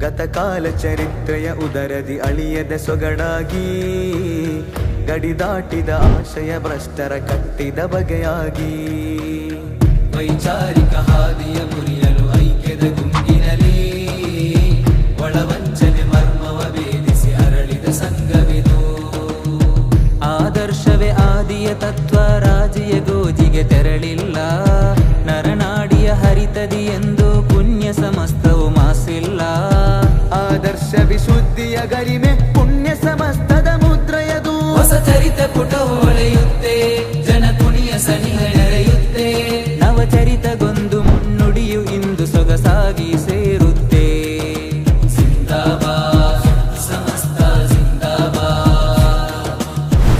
ಗತಕಾಲ ಚರಿತ್ರೆಯ ಉದರದಿ ಅಳಿಯದ ಸೊಗಡಾಗಿ ಗಡಿದಾಟಿದ ಆಶಯ ಭ್ರಷ್ಟರ ಕಟ್ಟಿದ ಬಗೆಯಾಗಿ. ವೈಚಾರಿಕ ಹಾದಿಯ ಮುರಿಯಲು ಐಕ್ಯದ ಗುಂಪಿನಲ್ಲಿ ಒಳವಂಚನೆ ಮರ್ಮವ ಭೇದಿಸಿ ಅರಳಿದ ಸಂಘವಿದು. ಆದರ್ಶವೇ ಆದಿಯ ತತ್ವ ಆದರ್ಶ ವಿಶುದ್ಧಿಯ ಗರಿಮೆ ಪುಣ್ಯ ಸಮಸ್ತದ ಮುದ್ರೆಯದು. ಹೊಸ ಚರಿತ ಪುಟವು ಹೊಳೆಯುತ್ತೆ ಜನ ತುಣಿಯ ಸನಿಹ ನೆರೆಯುತ್ತೆ. ನವಚರಿತಗೊಂದು ಮುನ್ನುಡಿಯು ಇಂದು ಸೊಗಸಾಗಿ ಸೇರುತ್ತೆ. ಜಿಂದಾಬಾದ್ ಸಮಸ್ತ ಜಿಂದಾಬಾದ್.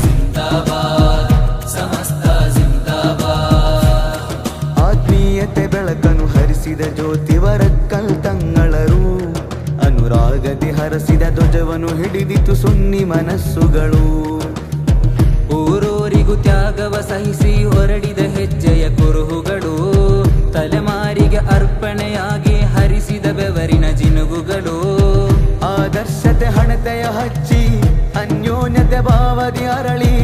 ಜಿಂದಾಬಾದ್ ಸಮಸ್ತ ಜಿಂದಾಬಾದ್. ಆತ್ಮೀಯತೆ ಬೆಳಕನ್ನು ಹರಿಸಿದ ಜ್ಯೋತಿವರ ಕಲ್ತಂಗಳರು ಅನುರಾಗದಿ ಹರಸಿದ ಧ್ವಜವನ್ನು ಹಿಡಿದಿತು ಸುನ್ನಿ ಮನಸ್ಸುಗಳು. ಊರೂರಿಗೂ ತ್ಯಾಗವ ಸಹಿಸಿ ಹೊರಡಿದ ಹೆಜ್ಜೆಯ ಕುರುಹುಗಳು. ತಲೆಮಾರಿಗೆ ಅರ್ಪಣೆಯಾಗಿ ಹರಿಸಿದ ಬೆವರಿನ ಜಿನುಗುಗಳು. ಆದರ್ಶತೆ ಹಣತೆಯ ಹಚ್ಚಿ, ಅನ್ಯೋನ್ಯತೆ ಭಾವದಿ ಅರಳಿ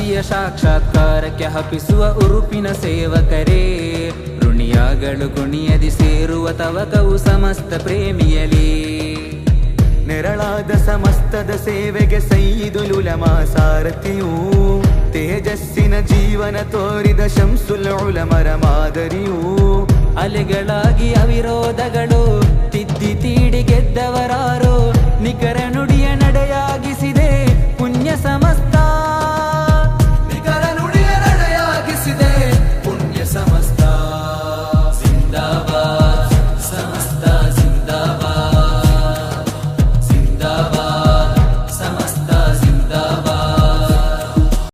ಶತಾಬ್ದಿಯ ಸಾಕ್ಷಾತ್ಕಾರಕ್ಕೆ ಹಪಿಸುವ ಉರುಪಿನ ಸೇವಕರೇ. ಋಣಿಯಾಗಳು ಗುಣಿಯದಿ ಸೇರುವ ತವಕವು ಸಮಸ್ತ ಪ್ರೇಮಿಯಲಿ. ನೆರಳಾದ ಸಮಸ್ತದ ಸೇವೆಗೆ ಸೈದುಲುಲಮ ಸಾರಥಿಯೂ ತೇಜಸ್ಸಿನ ಜೀವನ ತೋರಿದ ಶಂಸುಲ ಉಲಮರ ಮಾದರಿಯೂ. ಅಲೆಗಳಾಗಿ ಅವಿರೋಧಗಳು